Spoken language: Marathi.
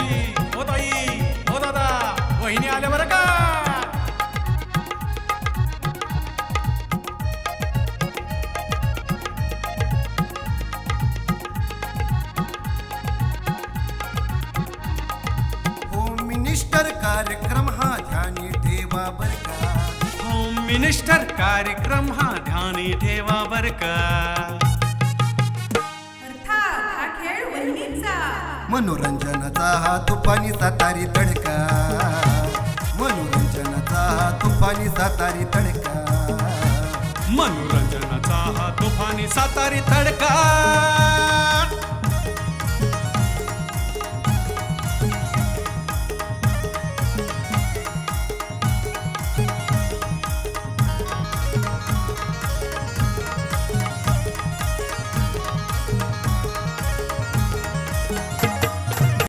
मावशी हो ताई हो दादा वहिनी आल्या बरं का? होम मिनिस्टर कार्यक्रम हा ध्यानी ठेवा बर का? होम मिनिस्टर कार्यक्रम हा ध्यानी ठेवा बर का? अर्थात हा खेळ वहिनींचा. मनोरंजनाचा हा तुफानी सातारी तडका. मनोरंजनाचा हा तुफानी सातारी तडका. मनोरंजनाचा हा तुफानी सातारी तडका.